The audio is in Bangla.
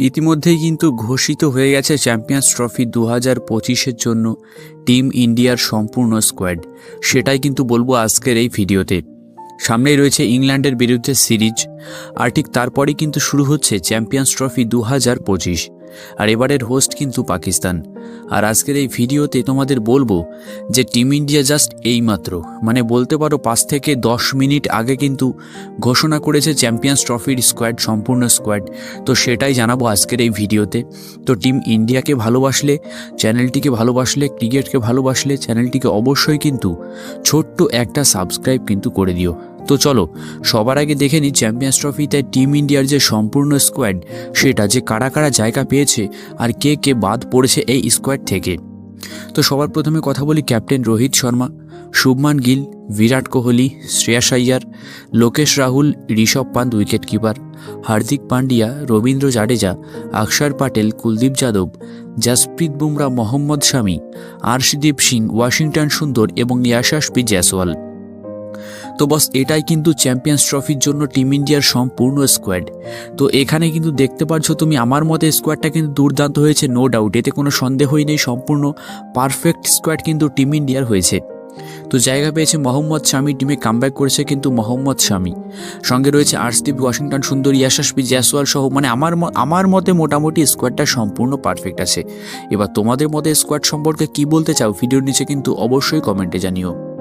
ইতিমধ্যেই কিন্তু ঘোষিত হয়ে গেছে চ্যাম্পিয়ন্স ট্রফি দু হাজার পঁচিশের জন্য টিম ইন্ডিয়ার সম্পূর্ণ স্কোয়াড সেটাই কিন্তু বলব আজকের এই ভিডিওতে। সামনেই রয়েছে ইংল্যান্ডের বিরুদ্ধে সিরিজ, আর ঠিক তারপরেই কিন্তু শুরু হচ্ছে চ্যাম্পিয়ন্স ট্রফি দু হাজার পঁচিশ। আর এবারের হোস্ট কিন্তু পাকিস্তান। আর আজকের এই ভিডিওতে তোমাদের বলব যে টিম ইন্ডিয়া জাস্ট এইমাত্র মানে বলতে পারো পাঁচ থেকে দশ মিনিট আগে কিন্তু ঘোষণা করেছে চ্যাম্পিয়ন্স ট্রফির স্কোয়াড সম্পূর্ণ স্কোয়াড তো সেটাই জানাব আজকের এই ভিডিওতে। তো টিম ইন্ডিয়াকে ভালোবাসলে চ্যানেলটিকে ভালোবাসলে ক্রিকেটকে ভালোবাসলে চ্যানেলটিকে অবশ্যই কিন্তু ছোট্ট একটা সাবস্ক্রাইব কিন্তু করে দিও। তো চলো, সবার আগে দেখে নিই চ্যাম্পিয়ন্স ট্রফিতে টিম ইন্ডিয়ার যে সম্পূর্ণ স্কোয়াড সেটা যে কারা কারা জায়গা পেয়েছে আর কে কে বাদ পড়েছে এই স্কোয়াড থেকে। তো সবার প্রথমে কথা বলি captain Rohit Sharma Shubman Gill Virat Kohli, Shreyas Iyer Lokesh Rahul, Rishabh Pant wicket keeper Hardik Pandya Ravindra Jadeja Axar Patel, Kuldeep Yadav, Jasprit Bumrah, Mohammed Shami, Arshdeep Singh, Washington Sundar এবং ইয়াশাসপি জয়সওয়াল। তো বস, এটাই কিন্তু চ্যাম্পিয়ন্স ট্রফির জন্য টিম ইন্ডিয়ার সম্পূর্ণ স্কোয়াড তো এখানে কিন্তু দেখতে পাচ্ছ তুমি, আমার মতে স্কোয়াডটা কিন্তু দুর্দান্ত হয়েছে নো ডাউট এতে কোনো সন্দেহই নেই, সম্পূর্ণ পারফেক্ট স্কোয়াড কিন্তু টিম ইন্ডিয়ার হয়েছে। তো জায়গা পেয়েছে মোহাম্মদ শামি টিমে কামব্যাক করেছে কিন্তু মোহাম্মদ শামি। সঙ্গে রয়েছে আর্শদীপ ওয়াশিংটন সুন্দর ইয়াশাসপি জয়সওয়াল সহ মানে আমার আমার মতে মোটামুটি স্কোয়াডটা সম্পূর্ণ পারফেক্ট আছে। এবার তোমাদের মতে স্কোয়াড সম্পর্কে কি বলতে চাও ভিডিওর নিচে কিন্তু অবশ্যই কমেন্টে জানিও।